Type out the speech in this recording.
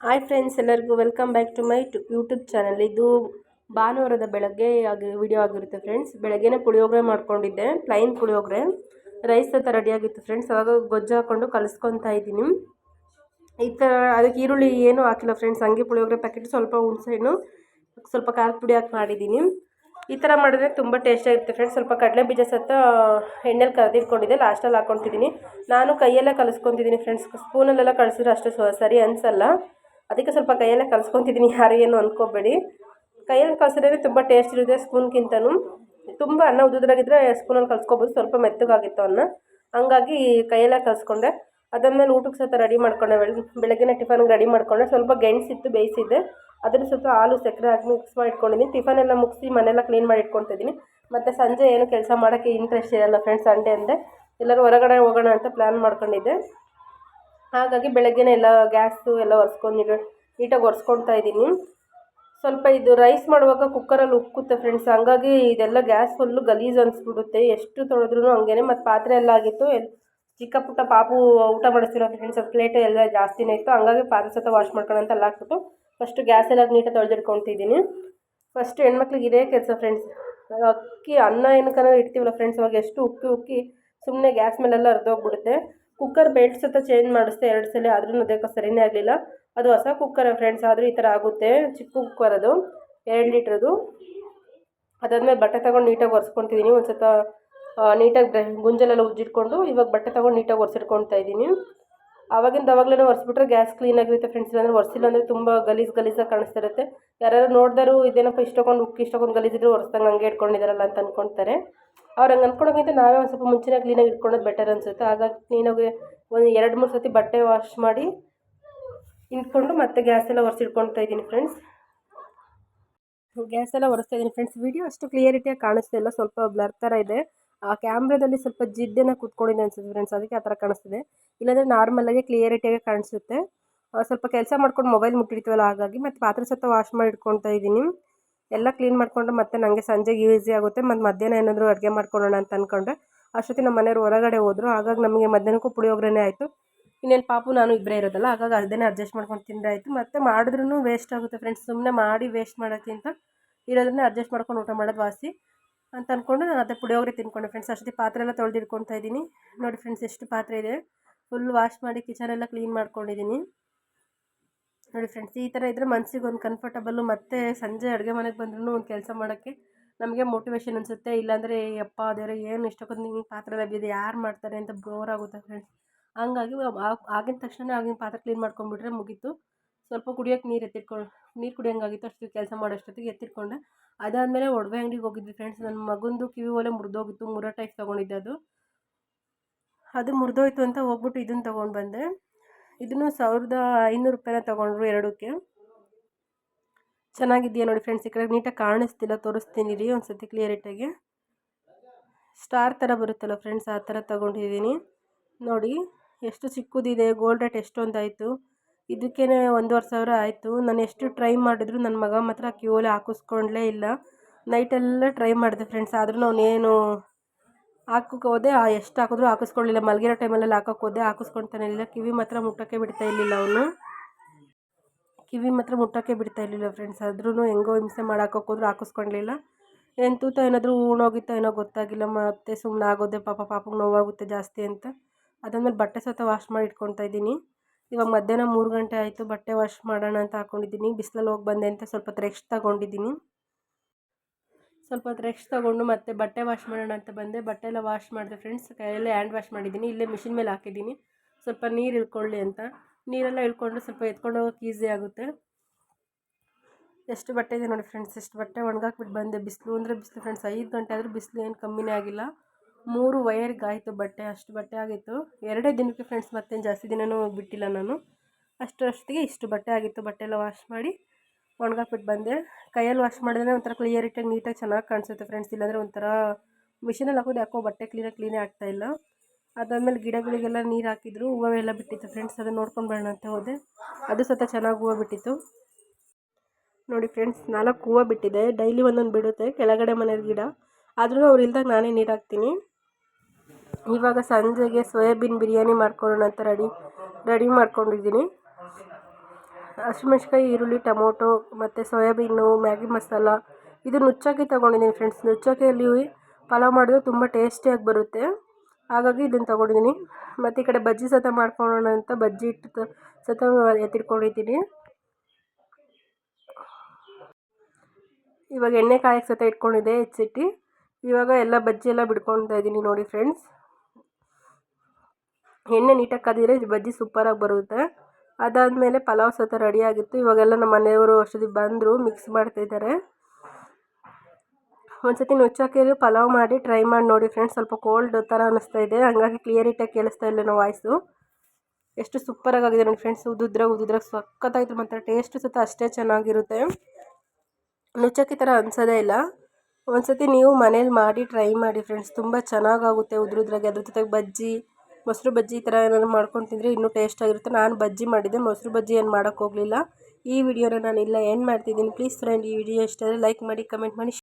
Hi friends ಎಲ್ಲರಿಗೂ welcome back to my to YouTube channel ಇದು ಭಾನುವಾರದ ಬೆಳಗ್ಗೆ ಆಗಿ ವಿಡಿಯೋ ಆಗಿರುತ್ತೆ ಫ್ರೆಂಡ್ಸ್ ಬೆಳಗ್ಗೆನೇ ಪುಳಿಯೋಗರೆ ಮಾಡ್ಕೊಂಡಿದ್ದೆ. ಪ್ಲೈನ್ ಪುಳಿಯೋಗರೆ. ರೈಸ್ ಥರ ರೆಡಿಯಾಗಿತ್ತು ಫ್ರೆಂಡ್ಸ್ ಅವಾಗ ಗೊಜ್ಜು ಹಾಕ್ಕೊಂಡು ಕಲಿಸ್ಕೊತಾ ಇದ್ದೀನಿ. ಈ ಥರ ಅದಕ್ಕೆ ಈರುಳ್ಳಿ ಏನೂ ಹಾಕಿಲ್ಲ ಫ್ರೆಂಡ್ಸ್ ಹಂಗೆ ಪುಳಿಯೋಗರೆ ಪ್ಯಾಕೆಟ್ ಸ್ವಲ್ಪ ಹುಣಸೆಹಣ್ಣು ಸ್ವಲ್ಪ ಖಾರದ ಪುಡಿ ಹಾಕಿ ಮಾಡಿದ್ದೀನಿ. ಈ ಥರ ಮಾಡಿದ್ರೆ ತುಂಬ ಟೇಸ್ಟಾಗಿರುತ್ತೆ ಫ್ರೆಂಡ್ಸ್ ಸ್ವಲ್ಪ ಕಡಲೆ ಬೀಜ ಸತ್ತ ಎಣ್ಣೆಲಿ ಕರೆದಿಟ್ಕೊಂಡಿದ್ದೆ. ಲಾಸ್ಟಲ್ಲಿ ಹಾಕ್ಕೊತಿದ್ದೀನಿ. ನಾನು ಕೈಯಲ್ಲೇ ಕಲಿಸ್ಕೊತಿದ್ದೀನಿ ಫ್ರೆಂಡ್ಸ್ ಸ್ಪೂನಲ್ಲೆಲ್ಲ ಕಳಿಸಿದ್ರೆ ಅಷ್ಟು ಸರಿ ಅನಿಸಲ್ಲ. ಅದಕ್ಕೆ ಸ್ವಲ್ಪ ಕೈಯಲ್ಲೇ ಕಲಿಸ್ಕೊತಿದ್ದೀನಿ, ಯಾರು ಏನು ಅಂದ್ಕೋಬೇಡಿ ಕೈಯಲ್ಲಿ ಕಲಿಸಿದ್ರೆ ತುಂಬ ಟೇಸ್ಟ್ ಇರುತ್ತೆ ಸ್ಪೂನ್ಗಿಂತನೂ ತುಂಬ ಅನ್ನ ಉದ್ದುದ್ರಾಗಿದ್ದರೆ ಸ್ಪೂನಲ್ಲಿ ಕಲಿಸ್ಕೊಬೋದು, ಸ್ವಲ್ಪ ಮೆತ್ತಗಾಗಿತ್ತು ಅನ್ನ. ಹಂಗಾಗಿ ಕೈಯಲ್ಲೇ ಕಲಿಸ್ಕೊಂಡೆ. ಅದಾದಮೇಲೆ ಊಟಕ್ಕೆ ಸ್ವಲ್ಪ ರೆಡಿ ಮಾಡ್ಕೊಂಡೆ ಬೆಳಗ್ಗೆ ಟಿಫನ್ ಟಿಫನ್ಗೆ ರೆಡಿ ಮಾಡ್ಕೊಂಡೆ. ಸ್ವಲ್ಪ ಗೆಣಸಿತ್ತು ಬೇಯಿಸಿದ್ದೆ. ಅದನ್ನು ಸ್ವಲ್ಪ ಹಾಲು ಸಕ್ಕರೆ ಹಾಕಿ ಮಿಕ್ಸ್ ಮಾಡಿ ಇಟ್ಕೊಂಡಿದ್ದೀನಿ ಟಿಫನ್ ಎಲ್ಲ ಮುಗಿಸಿ ಮನೆಯೆಲ್ಲ ಕ್ಲೀನ್ ಮಾಡಿ ಇಟ್ಕೊತಿದ್ದೀನಿ ಮತ್ತು ಸಂಜೆ ಏನು ಕೆಲಸ ಮಾಡೋಕ್ಕೆ ಇಂಟ್ರೆಸ್ಟ್ ಇರಲ್ಲ ಫ್ರೆಂಡ್ಸ್ ಸಂಡೇ ಅಂದೆ. ಎಲ್ಲರೂ ಹೊರಗಡೆ ಹೋಗೋಣ ಅಂತ ಪ್ಲ್ಯಾನ್ ಮಾಡ್ಕೊಂಡಿದ್ದೆ. ಹಾಗಾಗಿ ಬೆಳಗ್ಗೆನೇ ಎಲ್ಲ ಗ್ಯಾಸು ಎಲ್ಲ ಒರೆಸ್ಕೊಂಡು ನೀಟಾಗಿ ಒರೆಸ್ಕೊಳ್ತಾ ಇದ್ದೀನಿ. ಸ್ವಲ್ಪ ಇದು ರೈಸ್ ಮಾಡುವಾಗ ಕುಕ್ಕರಲ್ಲಿ ಉಕ್ಕುತ್ತೆ ಫ್ರೆಂಡ್ಸ್. ಹಂಗಾಗಿ ಇದೆಲ್ಲ ಗ್ಯಾಸ್ ಫುಲ್ಲು ಗಲೀಜು ಅನಿಸ್ಬಿಡುತ್ತೆ. ಎಷ್ಟು ತೊಳೆದ್ರೂ ಹಂಗೇನೆ. ಮತ್ತು ಪಾತ್ರೆ ಎಲ್ಲ ಆಗಿತ್ತು. ಚಿಕ್ಕ ಪುಟ್ಟ ಪಾಪು ಊಟ ಮಾಡಿಸ್ತಿರೋ ಫ್ರೆಂಡ್ಸ್, ಅದು ಪ್ಲೇಟ್ ಎಲ್ಲ ಜಾಸ್ತಿನೇ ಇತ್ತು. ಹಂಗಾಗಿ ಪಾತ್ರೆ ಸತ ವಾಶ್ ಮಾಡ್ಕೊಳ್ಳೋ ಅಂತ ಎಲ್ಲ ಹಾಕ್ಬಿಟ್ಟು ಫಸ್ಟು ಗ್ಯಾಸ್ ಎಲ್ಲ ನೀಟಾಗಿ ತೊಳೆದಿಟ್ಕೊತಿದ್ದೀನಿ ಫಸ್ಟ್ ಹೆಣ್ಮಕ್ಳಿಗೆ ಇದೇ ಕೆಲಸ ಫ್ರೆಂಡ್ಸ್. ಅಕ್ಕಿ, ಅನ್ನ ಏನಕ್ಕನ ಇಡ್ತೀವಲ್ಲ ಫ್ರೆಂಡ್ಸ್, ಅವಾಗ ಎಷ್ಟು ಉಕ್ಕಿ ಉಕ್ಕಿ ಸುಮ್ಮನೆ ಗ್ಯಾಸ್ ಮೇಲೆಲ್ಲ ಹರಿದೋಗ್ಬಿಡುತ್ತೆ. ಕುಕ್ಕರ್ ಬೆಲ್ಟ್ ಸತ ಚೇಂಜ್ ಮಾಡಿಸ್ದೆ ಎರಡು ಸಲ ಆದ್ರೂ ಅದಕ್ಕೆ ಸರಿಯೇ ಆಗಲಿಲ್ಲ. ಅದು ಹೊಸ ಕುಕ್ಕರ್ ಫ್ರೆಂಡ್ಸ್ ಆದರೂ ಈ ಥರ ಆಗುತ್ತೆ. ಚಿಕ್ಕ ಕುಕ್ಕರ್ ಅದು, ಎರಡು ಲೀಟ್ರದು. ಅದಾದಮೇಲೆ ಬಟ್ಟೆ ತಗೊಂಡು ನೀಟಾಗಿ ಒರೆಸ್ಕೊತಿದ್ದೀನಿ ಒಂದು ಸತ ನೀಟಾಗಿ ಗುಂಜಲೆಲ್ಲ ಉಜ್ಜಿಟ್ಕೊಂಡು ಇವಾಗ ಬಟ್ಟೆ ತಗೊಂಡು ನೀಟಾಗಿ ಒರೆಸಿಟ್ಕೊಳ್ತಾ ಇದ್ದೀನಿ. ಆವಾಗಿಂದ ಅವಾಗಲೇ ಒರೆಸ್ಬಿಟ್ರೆ ಗ್ಯಾಸ್ ಕ್ಲೀನಾಗಿರುತ್ತೆ ಫ್ರೆಂಡ್ಸ್ ಇಲ್ಲಾಂದರೆ. ಒರೆಸಿಲ್ಲ ಅಂದರೆ ತುಂಬ ಗಲೀಜು ಗಲೀಜಾಗಿ ಕಾಣಿಸ್ತಾ ಇರುತ್ತೆ. ಯಾರು ನೋಡಿದಾರು ಇದೇನಪ್ಪ ಇಷ್ಟೊಂದು ಉಕ್ಕಿ ಇಷ್ಟೊಂದು ಗಲೀಜಿದ್ರೆ ಒರೆಸ್ದಂಗೆ ಹಂಗೆ ಇಟ್ಕೊಂಡಿದ್ದಾರಲ್ಲ ಅಂತ ಅಂದ್ಕೊಳ್ತಾರೆ ಅವ್ರು ಹಂಗೆ ಅಂದ್ಕೊಳೋಕ್ಕಿಂತ ನಾವೇ ಒಂದು ಸ್ವಲ್ಪ ಮುಂಚೆನೇ ಕ್ಲೀನಾಗಿ ಇಟ್ಕೊಳೋದು ಬೆಟರ್ ಅನಿಸುತ್ತೆ. ಹಾಗಾಗಿ ಕ್ಲೀನಾಗಿ ಒಂದು ಎರಡು ಮೂರು ಸತಿ ಬಟ್ಟೆ ವಾಶ್ ಮಾಡಿ ಇಟ್ಕೊಂಡು ಮತ್ತೆ ಗ್ಯಾಸ್ ಎಲ್ಲ ಇದ್ದೀನಿ ಫ್ರೆಂಡ್ಸ್ ಗ್ಯಾಸ್ ಎಲ್ಲ ಒರೆಸ್ತಾ ಇದ್ದೀನಿ ಫ್ರೆಂಡ್ಸ್ ವಿಡಿಯೋ ಅಷ್ಟು ಕ್ಲಿಯರಿಟಿಯಾಗಿ ಕಾಣಿಸ್ತಿಲ್ಲ ಸ್ವಲ್ಪ ಬ್ಲರ್ ಥರ ಇದೆ. ಆ ಕ್ಯಾಮ್ರಾದಲ್ಲಿ ಸ್ವಲ್ಪ ಜಿಡ್ಡನ್ನು ಕೂತ್ಕೊಂಡಿದೆ ಅನ್ಸುತ್ತೆ ಫ್ರೆಂಡ್ಸ್ ಅದಕ್ಕೆ ಆ ಥರ ಕಾಣಿಸ್ತಿದೆ. ಇಲ್ಲಾಂದರೆ ನಾರ್ಮಲಾಗಿ ಕ್ಲಿಯರಿಟಿಯಾಗಿ ಕಾಣಿಸುತ್ತೆ. ಸ್ವಲ್ಪ ಕೆಲಸ ಮಾಡ್ಕೊಂಡು ಮೊಬೈಲ್ ಮುಟ್ಟಿರ್ತೀವಲ್ಲ ಹಾಗಾಗಿ ಮತ್ತು ಪಾತ್ರೆ ಸತ್ತ ವಾಶ್ ಮಾಡಿ ಇಟ್ಕೊತಾ ಇದ್ದೀನಿ. ಎಲ್ಲ ಕ್ಲೀನ್ ಮಾಡಿಕೊಂಡು ಮತ್ತೆ ನನಗೆ ಸಂಜೆಗೆ ಈಸಿ ಆಗುತ್ತೆ. ಮತ್ತು ಮಧ್ಯಾಹ್ನ ಏನಾದರೂ ಅಡುಗೆ ಮಾಡ್ಕೊಳ್ಳೋಣ ಅಂತ ಅಂದ್ಕೊಂಡೆ ಅಷ್ಟೊತ್ತಿ ನಮ್ಮ ಮನೆಯವರು ಹೊರಗಡೆ ಹೋದರು. ಹಾಗಾಗಿ ನಮಗೆ ಮಧ್ಯಾಹ್ನಕ್ಕೂ ಪುಳಿಯೋಗರೆನೇ ಆಯಿತು. ಇನ್ನೇನು ಪಾಪು ನಾನು ಇಬ್ಬರೇ ಇರೋದಲ್ಲ, ಹಾಗಾಗಿ ಅದನ್ನೇ ಅಡ್ಜಸ್ಟ್ ಮಾಡ್ಕೊಂಡು ತಿಂದರೆ ಆಯಿತು. ಮತ್ತು ಮಾಡಿದ್ರೂ ವೇಸ್ಟ್ ಆಗುತ್ತೆ ಫ್ರೆಂಡ್ಸ್ ಸುಮ್ಮನೆ ಮಾಡಿ ವೇಸ್ಟ್ ಮಾಡೋಕ್ಕಿಂತ ಇರೋದನ್ನೇ ಅಡ್ಜಸ್ಟ್ ಮಾಡ್ಕೊಂಡು ಊಟ ಮಾಡೋದು ವಾಸಿ. ಅಂತ ಅಂದ್ಕೊಂಡು ನಾನು ಅದೇ ಪುಳಿಯೋಗರೆ ತಿನ್ಕೊಂಡೆ ಫ್ರೆಂಡ್ಸ್ ಅಷ್ಟೊತ್ತಿಗೆ ಪಾತ್ರೆ ಎಲ್ಲ ತೊಳೆದಿಟ್ಕೊಳ್ತಾ ಇದ್ದೀನಿ. ನೋಡಿ ಫ್ರೆಂಡ್ಸ್ ಎಷ್ಟು ಪಾತ್ರೆ ಇದೆ. ಫುಲ್ ವಾಶ್ ಮಾಡಿ ಕಿಚನ್ ಎಲ್ಲ ಕ್ಲೀನ್ ಮಾಡ್ಕೊಂಡಿದ್ದೀನಿ. ನೋಡಿ ಫ್ರೆಂಡ್ಸ್ ಈ ಥರ ಇದ್ದರೆ ಮನಸ್ಸಿಗೆ ಒಂದು ಕಂಫರ್ಟಬಲ್ಲು ಮತ್ತು ಸಂಜೆ ಅಡುಗೆ ಮನೆಗೆ ಬಂದ್ರೂ ಒಂದು ಕೆಲಸ ಮಾಡೋಕ್ಕೆ ನಮಗೆ ಮೋಟಿವೇಶನ್ ಅನಿಸುತ್ತೆ. ಇಲ್ಲಾಂದರೆ ಅಪ್ಪ ದೇವ್ರೆ, ಏನು ಇಷ್ಟಕ್ಕೊಂದು ಹಿಂಗೆ ಪಾತ್ರೆ ಬಿದ್ದಿದೆ ಯಾರು ಮಾಡ್ತಾರೆ? ಅಂತ ಬೋರ್ ಆಗುತ್ತೆ ಫ್ರೆಂಡ್ಸ್ ಹಂಗಾಗಿ ಆಗಿನ ತಕ್ಷಣ ಆಗಿನ ಪಾತ್ರೆ ಕ್ಲೀನ್ ಮಾಡ್ಕೊಂಡ್ಬಿಟ್ರೆ ಮುಗೀತು. ಸ್ವಲ್ಪ ಕುಡಿಯೋಕೆ ನೀರು ಎತ್ತಿಟ್ಕೊಂಡು ನೀರು ಕುಡಿಯೋಂಗಾಗಿತ್ತು ಅಷ್ಟು ಕೆಲಸ ಮಾಡೋಷ್ಟೊತ್ತಿಗೆ ಎತ್ತಿಟ್ಕೊಂಡೆ. ಅದಾದಮೇಲೆ ಒಡವೆ ಅಂಗಡಿಗೆ ಹೋಗಿದ್ವಿ ಫ್ರೆಂಡ್ಸ್ ನನ್ನ ಮಗಂದು ಕಿವಿ ಒಲೆ ಮುರಿದೋಗಿತ್ತು, ಮುರ ಟೈಪ್ ತೊಗೊಂಡಿದ್ದೆ ಅದು. ಅದು ಮುರಿದೋಯ್ತು ಅಂತ ಹೋಗ್ಬಿಟ್ಟು ಇದನ್ನು ತೊಗೊಂಡು ಬಂದೆ. ಇದನ್ನು ಸಾವಿರದ ಐನೂರು ರೂಪಾಯಿನ ತೊಗೊಂಡ್ರು ಎರಡಕ್ಕೆ. ಚೆನ್ನಾಗಿದೆಯಾ ನೋಡಿ ಫ್ರೆಂಡ್ಸ್ ಈ ಕಡೆ ನೀಟಾಗಿ ಕಾಣಿಸ್ತಿಲ್ಲ, ತೋರಿಸ್ತೀನಿ ರೀ ಒಂದು ಸತಿ ಕ್ಲಿಯರಿಟಾಗಿ ಸ್ಟಾರ್ ಥರ ಬರುತ್ತಲ್ಲ ಫ್ರೆಂಡ್ಸ್ ಆ ಥರ ತೊಗೊಂಡಿದ್ದೀನಿ. ನೋಡಿ, ಎಷ್ಟು ಚಿಕ್ಕದಿದೆ ಗೋಲ್ಡ್ ರೇಟ್ ಎಷ್ಟು ಇದಕ್ಕೇ ಒಂದುವರೆ ಸಾವಿರ ಆಯಿತು. ನಾನು ಎಷ್ಟು ಟ್ರೈ ಮಾಡಿದ್ರು ನನ್ನ ಮಗ ಮಾತ್ರ ಕ್ಯೂಲೆ ಹಾಕಿಸ್ಕೊಂಡ್ಲೇ ಇಲ್ಲ. ನೈಟೆಲ್ಲ ಟ್ರೈ ಮಾಡಿದೆ ಫ್ರೆಂಡ್ಸ್ ಆದ್ರೂ ಅವನೇನು ಹಾಕೋಕೆ ಹೋದೆ. ಎಷ್ಟು ಹಾಕಿದ್ರು ಹಾಕಿಸ್ಕೊಳ್ಳಿಲ್ಲ. ಮಲಗಿರೋ ಟೈಮಲ್ಲೆಲ್ಲ ಹಾಕೋಕೆ ಹೋದೆ. ಹಾಕಿಸ್ಕೊಳ್ತಾನೆ ಇಲ್ಲ. ಕಿವಿ ಮಾತ್ರ ಮುಟ್ಟೋಕ್ಕೆ ಬಿಡ್ತಾ ಇರಲಿಲ್ಲ ಅವನು. ಕಿವಿ ಮಾತ್ರ ಮುಟ್ಟೋಕ್ಕೆ ಬಿಡ್ತಾ ಇರಲಿಲ್ಲ ಫ್ರೆಂಡ್ಸ್ ಆದ್ರೂ ಹೆಂಗೋ ಹಿಂಸೆ ಮಾಡಾಕೋಕೆ ಹೋದ್ರು ಹಾಕಿಸ್ಕೊಳ್ಲಿಲ್ಲ ಏನು ತೂತ ಏನಾದರೂ ಉಣೋಗಿತ್ತೋ ಏನೋ ಗೊತ್ತಾಗಿಲ್ಲ. ಮತ್ತೆ ಸುಮ್ಮನೆ ಆಗೋದೆ ಪಾಪ ಪಾಪಗೆ ನೋವಾಗುತ್ತೆ ಜಾಸ್ತಿ ಅಂತ. ಅದಾದ್ಮೇಲೆ ಬಟ್ಟೆ ಸತ ವಾಶ್ ಮಾಡಿ ಇಟ್ಕೊಳ್ತಾ ಇದ್ದೀನಿ. ಇವಾಗ ಮಧ್ಯಾಹ್ನ ಮೂರು ಗಂಟೆ ಆಯಿತು, ಬಟ್ಟೆ ವಾಶ್ ಮಾಡೋಣ ಅಂತ ಹಾಕ್ಕೊಂಡಿದ್ದೀನಿ ಬಿಸಿಲಲ್ಲಿ ಹೋಗಿ ಬಂದೆ ಅಂತ ಸ್ವಲ್ಪ ಹೊತ್ತು ರೆಸ್ಟ್ ತಗೊಂಡಿದ್ದೀನಿ. ಸ್ವಲ್ಪ ಹೊತ್ತು ರೆಸ್ಟ್ ತೊಗೊಂಡು ಮತ್ತೆ ಬಟ್ಟೆ ವಾಶ್ ಮಾಡೋಣ ಅಂತ ಬಂದೆ. ಬಟ್ಟೆ ಎಲ್ಲ ವಾಶ್ ಮಾಡಿದೆ ಫ್ರೆಂಡ್ಸ್ ಕೈಯಲ್ಲೇ ಹ್ಯಾಂಡ್ ವಾಶ್ ಮಾಡಿದ್ದೀನಿ. ಇಲ್ಲೇ ಮಿಷಿನ್ ಮೇಲೆ ಹಾಕಿದ್ದೀನಿ. ಸ್ವಲ್ಪ ನೀರು ಇಳ್ಕೊಳ್ಳಿ ಅಂತ. ನೀರೆಲ್ಲ ಇಳ್ಕೊಂಡು ಸ್ವಲ್ಪ ಎತ್ಕೊಂಡು ಹೋಗೋಕೆ ಈಸಿ ಆಗುತ್ತೆ. ಎಷ್ಟು ಬಟ್ಟೆ ಇದೆ ನೋಡಿ ಫ್ರೆಂಡ್ಸ್ ಎಷ್ಟು ಬಟ್ಟೆ ಒಣಗಾಕ್ಬಿಟ್ಟು ಬಂದೆ. ಬಿಸಿಲು ಅಂದರೆ ಬಿಸಿಲು ಫ್ರೆಂಡ್ಸ್ ಐದು ಗಂಟೆ ಆದರೂ ಬಿಸಿಲು ಏನು ಕಮ್ಮಿನೇ ಆಗಿಲ್ಲ. ಮೂರು ವಯರ್ಗೆ ಆಯಿತು ಬಟ್ಟೆ, ಅಷ್ಟು ಬಟ್ಟೆ ಆಗಿತ್ತು. ಎರಡೇ ದಿನಕ್ಕೆ ಫ್ರೆಂಡ್ಸ್ ಮತ್ತೇನು ಜಾಸ್ತಿ ದಿನವೂ ಬಿಟ್ಟಿಲ್ಲ ನಾನು. ಅಷ್ಟರಷ್ಟಿಗೆ ಇಷ್ಟು ಬಟ್ಟೆ ಆಗಿತ್ತು. ಬಟ್ಟೆ ಎಲ್ಲ ವಾಶ್ ಮಾಡಿ ಒಣಗಾಕ್ಬಿಟ್ಟು ಬಂದೆ. ಕೈಯಲ್ಲಿ ವಾಶ್ ಮಾಡಿದ್ರೆ ಒಂಥರ ಕ್ಲಿಯರಿಟಾಗಿ ನೀಟಾಗಿ ಚೆನ್ನಾಗಿ ಕಾಣಿಸುತ್ತೆ ಫ್ರೆಂಡ್ಸ್ ಇಲ್ಲಾಂದರೆ ಒಂಥರ ಮಿಷಿನಲ್ಲಿ ಹಾಕೋದು ಯಾಕೋ ಬಟ್ಟೆ ಕ್ಲೀನಾಗಿ ಕ್ಲೀನೇ ಆಗ್ತಾಯಿಲ್ಲ ಅದಾದಮೇಲೆ ಗಿಡಗಳಿಗೆಲ್ಲ ನೀರು ಹಾಕಿದ್ರು. ಹೂವೆಲ್ಲ ಬಿಟ್ಟಿತ್ತು ಫ್ರೆಂಡ್ಸ್ ಅದನ್ನು ನೋಡ್ಕೊಂಡು ಬರೋಣ ಅಂತ ಹೋದೆ. ಅದು ಸತ ಚೆನ್ನಾಗಿ ಹೂವು ಬಿಟ್ಟಿತ್ತು. ನೋಡಿ ಫ್ರೆಂಡ್ಸ್ ನಾಲ್ಕು ಹೂವು ಬಿಟ್ಟಿದೆ. ಡೈಲಿ ಒಂದೊಂದು ಬಿಡುತ್ತೆ. ಕೆಳಗಡೆ ಮನೆಯ ಗಿಡ. ಆದರೂ ಅವ್ರು ಇಲ್ದಾಗ ನಾನೇ ನೀರು ಹಾಕ್ತೀನಿ. ಇವಾಗ ಸಂಜೆಗೆ ಸೋಯಾಬೀನ್ ಬಿರಿಯಾನಿ ಮಾಡ್ಕೊಳ್ಳೋಣ ಅಂತ ರೆಡಿ ರೆಡಿ ಮಾಡ್ಕೊಂಡಿದ್ದೀನಿ. ಹಸಿಮೆಣ್ಸಿಕಾಯಿ ಈರುಳ್ಳಿ, ಟೊಮೊಟೊ ಮತ್ತು ಸೋಯಾಬೀನು, ಮ್ಯಾಗಿ ಮಸಾಲ ಇದು ನುಚ್ಚಕ್ಕಿ ತೊಗೊಂಡಿದ್ದೀನಿ ಫ್ರೆಂಡ್ಸ್ ನುಚ್ಚಕ್ಕಿಯಲ್ಲಿ ಪಲಾವ್ ಮಾಡಿದ್ರೆ ತುಂಬ ಟೇಸ್ಟಿಯಾಗಿ ಬರುತ್ತೆ. ಹಾಗಾಗಿ ಇದನ್ನು ತೊಗೊಂಡಿದ್ದೀನಿ. ಮತ್ತು ಈ ಕಡೆ ಬಜ್ಜಿ ಸತ ಮಾಡ್ಕೊಳ್ಳೋಣ ಅಂತ ಬಜ್ಜಿ ಇಟ್ಟು ಸತ ಎತ್ತಿಟ್ಕೊಂಡಿದ್ದೀನಿ. ಇವಾಗ ಎಣ್ಣೆ ಕಾಯಕ್ಕೆ ಸತ ಇಟ್ಕೊಂಡಿದ್ದೆ, ಹೆಚ್ಚಿಟ್ಟು. ಇವಾಗ ಎಲ್ಲ ಬಜ್ಜಿ ಎಲ್ಲ ಬಿಡ್ಕೊಳ್ತಾ ಇದ್ದೀನಿ ನೋಡಿ ಫ್ರೆಂಡ್ಸ್ ಎಣ್ಣೆ ನೀಟಾಗಿ ಕಾದಿದ್ರೆ ಬಜ್ಜಿ ಸೂಪರಾಗಿ ಬರುತ್ತೆ. ಅದಾದಮೇಲೆ ಪಲಾವ್ ಸತ ರೆಡಿಯಾಗಿತ್ತು ಇವಾಗೆಲ್ಲ ನಮ್ಮ ಮನೆಯವರು ಅಷ್ಟೊತ್ತಿಗೆ ಬಂದರು ಮಿಕ್ಸ್ ಮಾಡ್ತಾಯಿದ್ದಾರೆ ಒಂದ್ಸತಿ ನುಚ್ಚಕ್ಕಿಯಲ್ಲಿ ಪಲಾವ್ ಮಾಡಿ ಟ್ರೈ ಮಾಡಿ ನೋಡಿ ಫ್ರೆಂಡ್ಸ್ ಸ್ವಲ್ಪ ಕೋಲ್ಡ್ ಥರ ಅನ್ನಿಸ್ತಾ ಇದೆ. ಹಾಗಾಗಿ ಕ್ಲಿಯರಿಟಾಗಿ ಕೇಳಿಸ್ತಾ ಇಲ್ಲ ನಾವು ವಾಯ್ಸು ಎಷ್ಟು ಸೂಪರಾಗಿ ಆಗಿದೆ ನೋಡಿ ಫ್ರೆಂಡ್ಸ್ ಉದುದ್ರಾಗ ಉದುದ್ರಾಗ ಸಖತ್ತಾಗಿತ್ತು. ಮಾತ್ರ ಟೇಸ್ಟು ಸತ ಅಷ್ಟೇ ಚೆನ್ನಾಗಿರುತ್ತೆ. ನುಚ್ಚಕ್ಕಿ ಥರ ಅನ್ಸೋದೇ ಇಲ್ಲ. ಒಂದ್ಸತಿ ನೀವು ಮನೇಲಿ ಮಾಡಿ ಟ್ರೈ ಮಾಡಿ ಫ್ರೆಂಡ್ಸ್ ತುಂಬ ಚೆನ್ನಾಗಾಗುತ್ತೆ ಉದ್ರುದ್ರಾಗೆ. ಅದ್ರ ಜೊತೆಗೆ ಬಜ್ಜಿ ಮೊಸರು ಬಜ್ಜಿ ಈ ಥರ ಏನಾದ್ರು ಮಾಡ್ಕೊಂಡು ತಿಂದರೆ ಇನ್ನೂ ಟೇಸ್ಟಾಗಿರುತ್ತೆ ನಾನು ಬಜ್ಜಿ ಮಾಡಿದ್ದೆ, ಮೊಸರು ಬಜ್ಜಿ ಏನು ಮಾಡೋಕ್ಕೋಗ್ಲಿಲ್ಲ ಈ ವಿಡಿಯೋನ ನಾನು ಇಲ್ಲ ಏನು ಮಾಡ್ತಿದ್ದೀನಿ. ಪ್ಲೀಸ್ ಫ್ರೆಂಡ್ ಈ ವಿಡಿಯೋ ಇಷ್ಟ ಆದರೆ ಲೈಕ್ ಮಾಡಿ ಕಮೆಂಟ್ ಮಾಡಿ